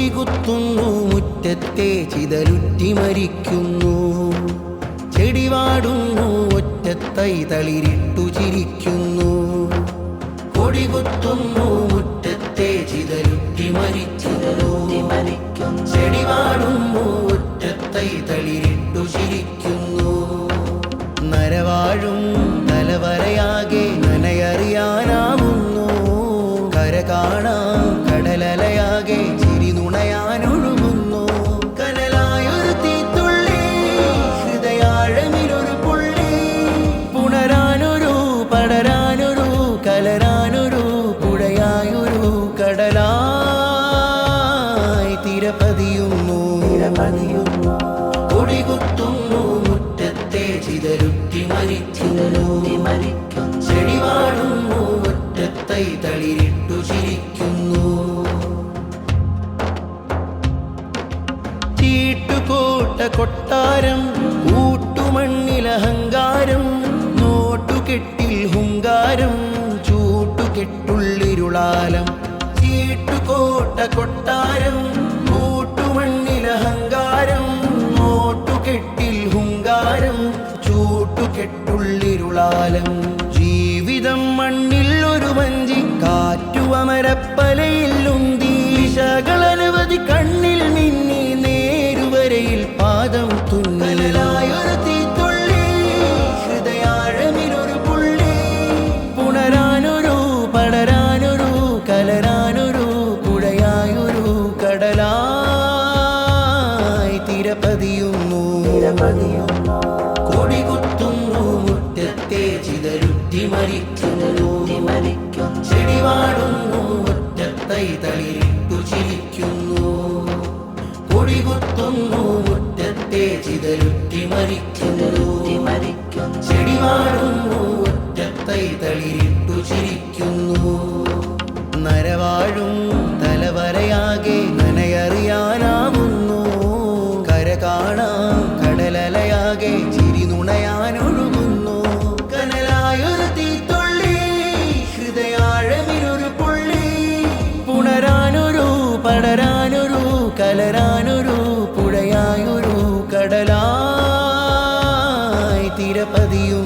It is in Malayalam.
കൊടികുത്തുന്നു മുറ്റത്തെ ചിതലുറ്റി മരിക്കുന്നു. ചെടിവാടുന്നു ഒറ്റത്തൈ തളിരിട്ടു ചിരിക്കുന്നു. കൊടികുത്തുന്നു മുറ്റത്തെ ചിതലുറ്റി മരിക്കുന്നു ചെടിവാടുന്നു ഒറ്റത്തൈ തളിരിട്ടു ചിരിക്കുന്നു. നരവാഴും തലവരയാകെ നനയറിയാനാവുന്നു. കര കാണാം കടലലയാകെ കലരാനൊരു പുഴയായൊരു കടലായി തിരപതിയുന്നു തിരപതിയുന്നു കൊടികുത്തുന്നു മുറ്റത്തെ ചിതരുത്തി മരിക്കുന്നു. ചെടിവാടുന്നു മുറ്റത്തൈ തളിരിട്ടു ചിരിക്കുന്നു. ചീട്ടുകോട്ട കൊട്ടാരം കൂട്ടുമണ്ണിലഹങ്കാരം നോട്ടുകെട്ടിൽ ഹുങ്കാരം ചൂട്ടുകെട്ടുള്ളിരുളാലം ചീട്ടുകോട്ട കൊട്ടാരം കൂട്ടുമണ്ണിലഹങ്കാരം നോട്ടുകെട്ടിൽ ഹുങ്കാരം ചൂട്ടുകെട്ടുള്ളിരുളാലം. ജീവിതം മണ്ണിൽ ഒരു വഞ്ചി കാറ്റുവമരപ്പലയിൽ കടലായി തിരപതിയുന്നു കൊടികുത്തുന്നു മുറ്റത്തെ ചിതരുത്തി മരിക്കുന്നു. ചെടിവാടുന്നു മുറ്റത്തൈ തളിരിട്ടു ചിരിക്കുന്നു. കൊടികുത്തുന്നു മുറ്റത്തെ ചിതരുത്തി മരിക്കുന്നു. ചെടിവാടുന്നു മുറ്റത്തൈ തളിരിട്ടു ചിരിക്കുന്നു. നരവാഴും തലവരയാകെ കടലലയാകെ ചിരി നുണയാനൊഴുകുന്നു. കനലായൊരു തീത്തുള്ളി ഹൃദയാഴമിലൊരു പുള്ളി. പുണരാനൊരു പടരാനൊരു കലരാനൊരു പുഴയായൊരു കടലായി തിരപതിയുന്നു